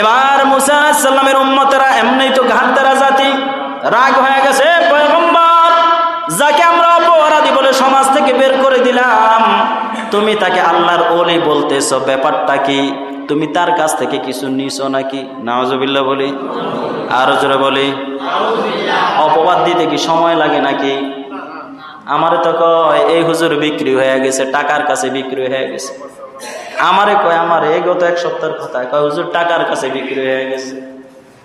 এবার মুসা সাল্লামের উম্মতেরা এমনি তো ঘাটতারা জাতি, রাগ হয়ে গেছে যাকে আমরা অপরাধী বলে সমাজ থেকে বের করে দিলাম, তুমি তাকে আল্লাহর ওলি বলতেছো, ব্যাপারটা কি? তুমি তার কাছ থেকে কিছু নিছো নাকি? নাওজবিল্লা বলি, আরও জোরে বলি, অপবাদ দিতে কি সময় লাগে নাকি? আমারে তো কয়, এই হুজুর বিক্রি হয়ে গেছে, টাকার কাছে বিক্রি হয়ে গেছে। আমারে কয়, আমারে, এই গত এক সপ্তাহের কথা। কয়, হুজুর, টাকার কাছে বিক্রি হয়ে গেছে।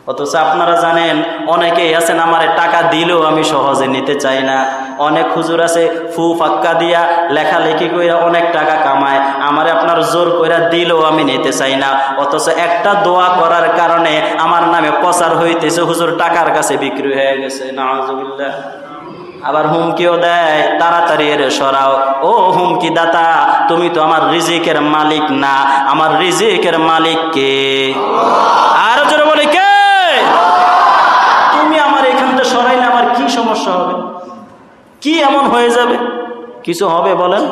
অথচ আপনারা জানেন, অনেকেই আছেন, আমারে টাকা দিলেও আমি সহজে নিতে চাই না। অনেক হুজুর আছে, ফু ফাক্কা দিয়া লেখালেখি কইরা অনেক টাকা কামায়। আমারে আপনার জোর কইরা দিলেও আমি নিতে চাই না। অথচ একটা দোয়া করার কারণে আমার নামে প্রচার হইতেছে, হুজুর, টাকার কাছে বিক্রি হয়ে গেছে। নাজুবিল্লাহ আবার হুমকিও দেয়, তাড়াতাড়ি এর সরাও। ও হুমকি দাতা, তুমি তো আমার রিজিকের মালিক না, আমার রিজিকের মালিক কে? আরও জোরে বলে কে? তুমি আমার এখানটা সরাইলে আমার কি সমস্যা হবে? কি এমন হয়ে যাবে? কিছু হবে বলেন?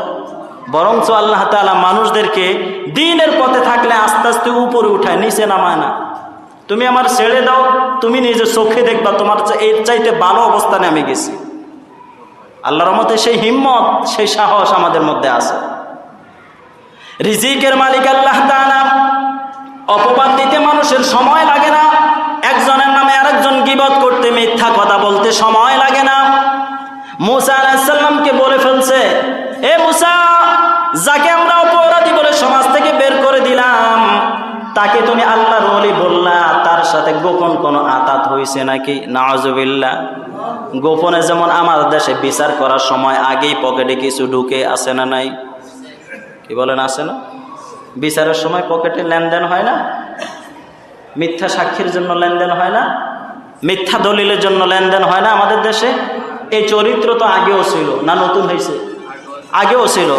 বরঞ্চ আল্লাহ তাআলা মানুষদেরকে দিনের পথে থাকলে আস্তে আস্তে উপরে উঠায়, নিচে নামায় না। তুমি আমার ছেড়ে দাও, তুমি নিজে চোখে দেখবা, তোমার এর চাইতে ভালো অবস্থানে আমি গেছি। আল্লাহর মতে সেই হিম্মত, সেই সাহস আমাদের মধ্যে আছে। রিজিকের মালিক আল্লাহ অপবাদ দিতে মানুষের সময় লাগে না। একজনের নামে আরেকজন গিবত করতে, মিথ্যা কথা বলতে সময় লাগে না। মুসা আলাহিসাল্লামকে বলে ফেলছে, এ মুসা, যাকে আমরা অপরাধী বলে সমাজ থেকে বের করে দিলাম, তাকে তুমি আল্লাহর বললা, তার সাথে গোপন কোনো আতাত হয়েছে নাকি? নাজবিল্লা গোপনে যেমন আমার দেশে বিচার করার সময় আগেই পকেটে কিছু ঢুকে আসে না নাই? কি বলেন আসে না? বিচারের সময় পকেটে লেনদেন হয় না? মিথ্যা সাক্ষীর জন্য লেনদেন হয় না? মিথ্যা দলিলের জন্য লেনদেন হয় না আমাদের দেশে? এই চরিত্র তো আগেও ছিল, না নতুন হয়েছে? আগেও ছিল।